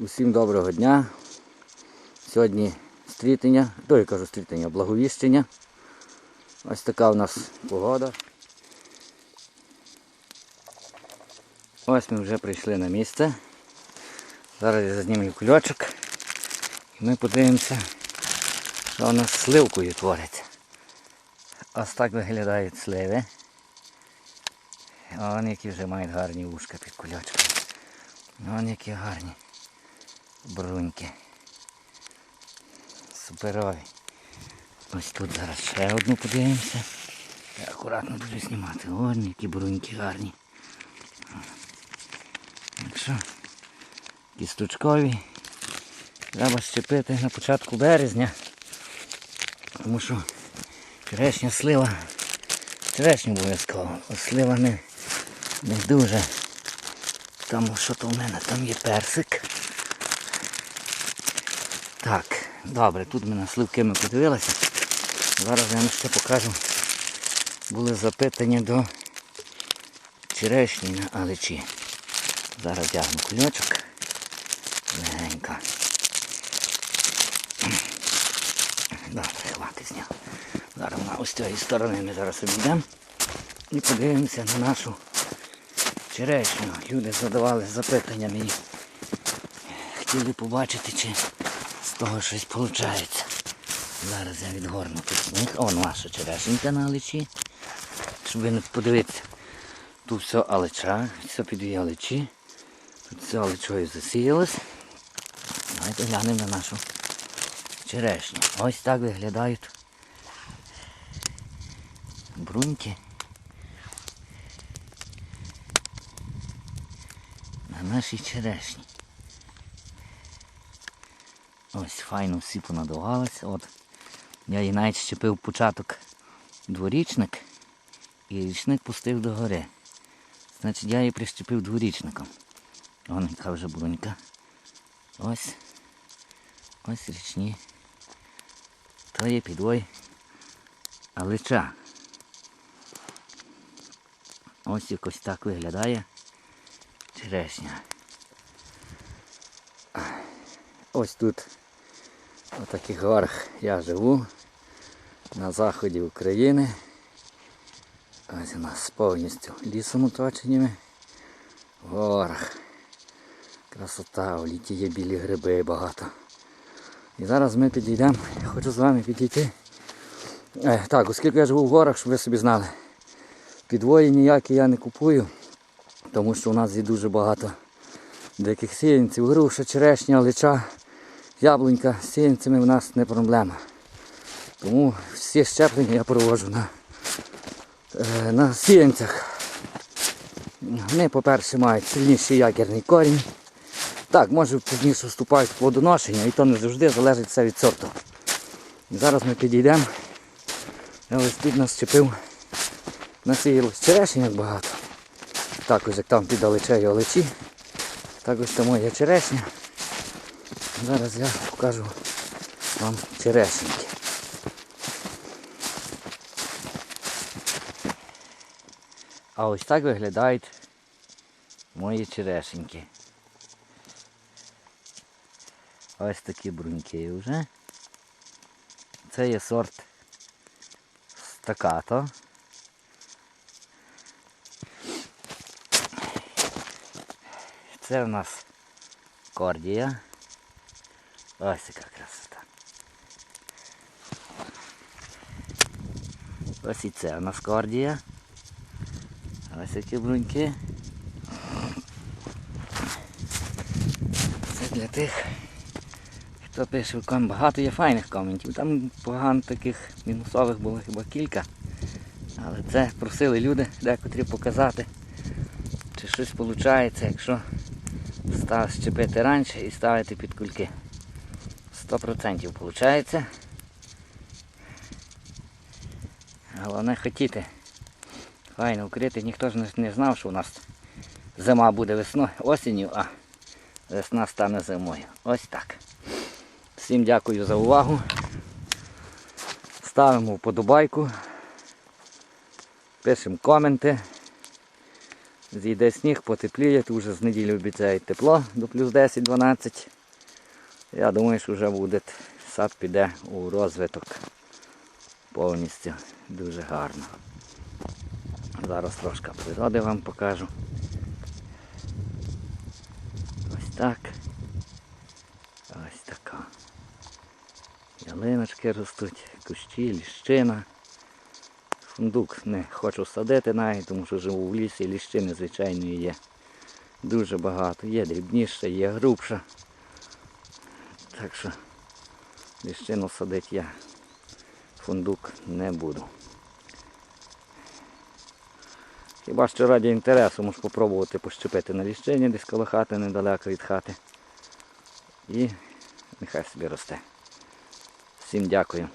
Усім доброго дня. Сьогодні стрітення, то я кажу стрітення, благовіщення. Ось така у нас погода. Ось ми вже прийшли на місце. Зараз я знімлю кульочок. І ми подивимося, що у нас сливкою твориться. Ось так виглядають сливи. Вон які вже мають гарні вушка під кульочком. Вон які гарні бруньки. Суперові. Ось тут зараз ще одну подивимося. Я акуратно буду знімати. Вон які бруньки гарні. Так що, кісточкові. Треба щепити на початку березня. Тому що черешня слива. Черешню обов'язково. Слива не, не дуже. Тому що то в мене там є персик. Так, добре, тут ми на сливки ми подивилися. Зараз я вам ще покажу. Були запитання до черешні на алечі. Зараз тягну кульочок. Легенько. Добре, хватить зняв. Зараз на ось цієї сторони ми зараз обійдемо і подивимося на нашу черешню. Люди задавали запитання мені. Хотіли побачити, чи того щось виходить. Зараз я відгорну сніг. О, наша черешенька на алечі. Щоб подивитися. Тут все алеча, все під дві алечі. Тут все алечою засіялось. Давайте глянемо на нашу черешню. Ось так виглядають бруньки. На нашій черешні. Ось файно всі понадувалися. От я її навіть щепив початок дворічник і річник пустив до гори. Значить я її прищепив дворічником. Вон яка вже брунька. Ось. Ось річні. То є підвой алича. Ось якось так виглядає черешня. Ось тут, у таких горах я живу, на заході України. Ось у нас повністю лісом оточені. В горах. Красота, у літі є білі гриби багато. І зараз ми підійдемо, хочу з вами підійти. Е, так, оскільки я живу в горах, щоб ви собі знали. Підвої ніякі я не купую, тому що у нас є дуже багато диких сіянців, груша, черешня, лича, яблунька. З сіянцями в нас не проблема. Тому всі щеплення я проводжу на, е, на сіянцях. Вони, по-перше, мають сильніший ягерний корінь. Так, може пізніше вступають в плодоношення і то не завжди залежить все від сорту. Зараз ми підійдемо. Я ось тут нас чепив насіялось черешень багато. Також як там під алечею олечі. Також там моя черешня. Зараз я покажу вам черешеньки. А ось так виглядають мої черешеньки. Ось такі бруньки вже. Це є сорт стакато. Це у нас кордія. Ось яка красота. Ось і це у нас кордія. Ось які бруньки. Це для тих, хто пише багато є файних коментів. Там погано таких мінусових було хіба кілька. Але це просили люди декотрі показати, чи щось виходить, якщо щепити раніше і ставити під кульки. 100% виходить. Головне хотіти. Файно вкрити. Ніхто ж не- знав, що у нас зима буде весною, осінню, а весна стане зимою. Ось так. Всім дякую за увагу. Ставимо вподобайку. Пишемо коменти. Зійде сніг, потепліє, то вже з неділі обіцяють тепло до плюс 10-12. Я думаю, що вже буде сад піде у розвиток повністю. Дуже гарно. Зараз трошки природи вам покажу. Ось так. Ось така. Ялиночки ростуть, кущі, ліщина. Фундук не хочу садити навіть, тому що живу в лісі, ліщини, звичайно, є дуже багато. Є дрібніша, є грубша. Так що ліщину садити я фундук не буду. Хіба що раді інтересу можу спробувати пощепити на ліщині десь коло хати, недалеко від хати. І нехай собі росте. Всім дякую.